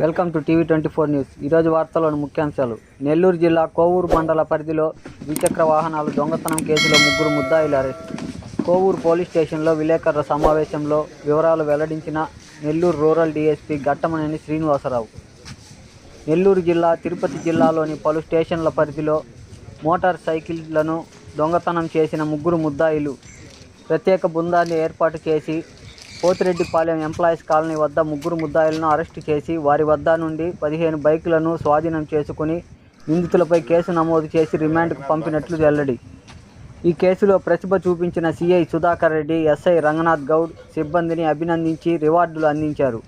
Welcome to TV twenty four news. ఈరోజు వార్తలోని ముఖ్యాంశాలు. నెల్లూరు జిల్లా కోవూరు మండల పరిధిలో ద్విచక్ర వాహనాలు దొంగతనం కేసులో ముగ్గురు ముద్దాయిలు అరెస్ట్. కోవూరు పోలీస్ స్టేషన్లో విలేకరుల సమావేశంలో వివరాలు వెల్లడించిన నెల్లూరు రూరల్ డీఎస్పీ ఘట్టమనేని శ్రీనివాసరావు. నెల్లూరు జిల్లా తిరుపతి జిల్లాలోని పలు స్టేషన్ల పరిధిలో మోటార్ సైకిళ్ళను దొంగతనం చేసిన ముగ్గురు ముద్దాయిలు ప్రత్యేక బృందాన్ని ఏర్పాటు చేసి పోతిరెడ్డిపాలెం ఎంప్లాయీస్ కాలనీ వద్ద ముగ్గురు ముద్దాయిలను అరెస్టు చేసి వారి వద్ద నుండి పదిహేను బైకులను స్వాధీనం చేసుకుని నిందితులపై కేసు నమోదు చేసి రిమాండ్కు పంపినట్లు వెల్లడి. ఈ కేసులో ప్రతిభ చూపించిన సిఐ సుధాకర్ రెడ్డి ఎస్ఐ రంగనాథ్ గౌడ్ సిబ్బందిని అభినందించి రివార్డులు అందించారు.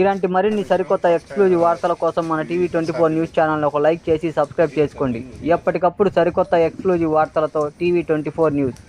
ఇలాంటి మరిన్ని సరికొత్త ఎక్స్క్లూజివ్ వార్తల కోసం మన టీవీ ట్వంటీ ఫోర్ న్యూస్ ఛానల్ని ఒక లైక్ చేసి సబ్స్క్రైబ్ చేసుకోండి. ఎప్పటికప్పుడు సరికొత్త ఎక్స్క్లూజివ్ వార్తలతో టీవీ ట్వంటీ ఫోర్ న్యూస్.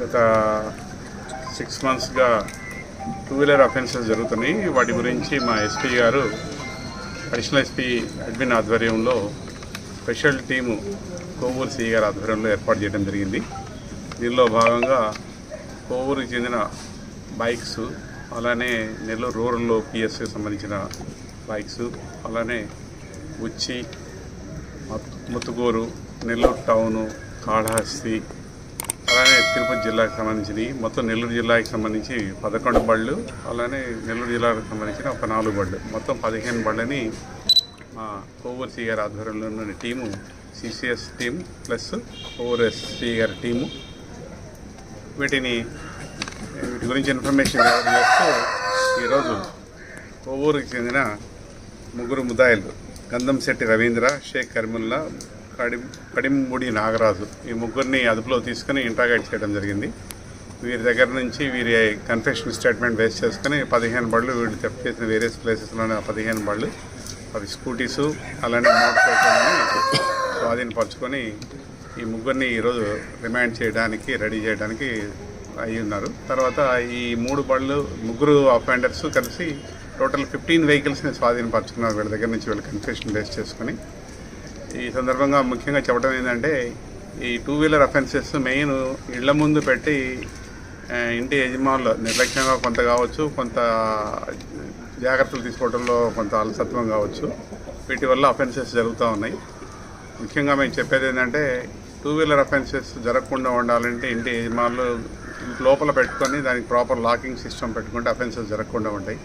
గత సిక్స్ మంత్స్గా టూ వీలర్ అఫెన్సెస్ జరుగుతున్నాయి. వాటి గురించి మా ఎస్పీ గారు అడిషనల్ ఎస్పీ అడ్మిన్ ఆధ్వర్యంలో స్పెషల్ టీము కోవూరు సిఐ గారి ఆధ్వర్యంలో ఏర్పాటు చేయడం జరిగింది. దీనిలో భాగంగా కోవూరుకి చెందిన బైక్స్ అలానే నెల్లూరు రూరల్లో పిఎస్కి సంబంధించిన బైక్స్ అలానే ఉచ్చి మత్- ముత్తుకూరు నెల్లూరు టౌను కాళహస్తి అలానే తిరుపతి జిల్లాకు సంబంధించినవి. మొత్తం నెల్లూరు జిల్లాకి సంబంధించి పదకొండు బళ్ళు అలానే నెల్లూరు జిల్లాకు సంబంధించిన ఒక నాలుగు బళ్ళు. మొత్తం పదిహేను బళ్ళని మా కోవూరు సి గారి ఆధ్వర్యంలోని team CCS team plus Kovur గారి టీము. వీటిని వీటి గురించి ఇన్ఫర్మేషన్ చేస్తూ ఈరోజు కోవూరుకి చెందిన ముగ్గురు ముదాయిలు గంధంశెట్టి రవీంద్ర షేక్ కరిముల్లా కడి కడిముడి నాగరాజు ఈ ముగ్గురిని అదుపులో తీసుకుని ఇంట్రాగేట్ చేయడం జరిగింది. వీరి దగ్గర నుంచి వీరి కన్ఫెషన్ స్టేట్మెంట్ బేస్ చేసుకుని పదిహేను బళ్ళు వీళ్ళు తెప్పు చేసిన వేరియస్ ప్లేసెస్లోని ఆ పదిహేను బళ్ళు అవి స్కూటీసు అలానే మోటార్ సైకిల్ని స్వాధీనపరచుకొని ఈ ముగ్గురిని ఈరోజు రిమాండ్ చేయడానికి రెడీ చేయడానికి అయి ఉన్నారు. తర్వాత ఈ మూడు బళ్ళు ముగ్గురు అఫెండర్స్ కలిసి టోటల్ ఫిఫ్టీన్ వెహికల్స్ని స్వాధీనపరచుకున్నారు వీళ్ళ దగ్గర నుంచి వీళ్ళు కన్ఫెషన్ బేస్ చేసుకుని. ఈ సందర్భంగా ముఖ్యంగా చెప్పడం ఏంటంటే ఈ టూ వీలర్ అఫెన్సెస్ మెయిన్ ఇళ్ళ ముందు పెట్టి ఇంటి యజమానులు నిర్లక్ష్యంగా కొంత కావచ్చు కొంత జాగ్రత్తలు తీసుకోవడంలో కొంత అలసత్వం కావచ్చు. వీటి వల్ల అఫెన్సెస్ జరుగుతూ ఉన్నాయి. ముఖ్యంగా మేము చెప్పేది ఏంటంటే టూ వీలర్ అఫెన్సెస్ జరగకుండా ఉండాలంటే ఇంటి యజమానులు లోపల పెట్టుకొని దానికి ప్రాపర్ లాకింగ్ సిస్టమ్ పెట్టుకుంటే అఫెన్సెస్ జరగకుండా ఉంటాయి.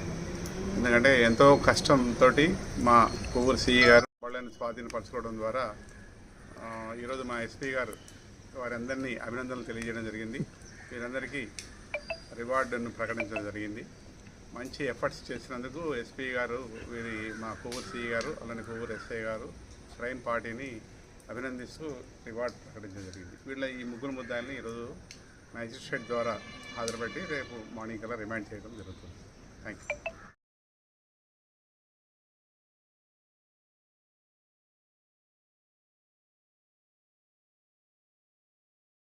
ఎందుకంటే ఎంతో కష్టంతో మా కొవ్వూరు సిఈ గారు వాళ్ళని స్వాధీనపరచుకోవడం ద్వారా ఈరోజు మా ఎస్పీ గారు వారందరినీ అభినందనలు తెలియజేయడం జరిగింది. వీరందరికీ రివార్డును ప్రకటించడం జరిగింది. మంచి ఎఫర్ట్స్ చేసినందుకు ఎస్పీ గారు వీరి మా కొవ్వూరు సిఈ గారు అలానే కొవ్వూరు ఎస్ఐ గారు క్రైమ్ పార్టీని అభినందిస్తూ రివార్డ్ ప్రకటించడం జరిగింది. వీళ్ళ ఈ ముగ్గురు ముద్దాయిల్ని ఈరోజు మ్యాజిస్ట్రేట్ ద్వారా హాజరుపెట్టి రేపు మార్నింగ్ కల్లా రిమాండ్ చేయడం జరుగుతుంది. Thank you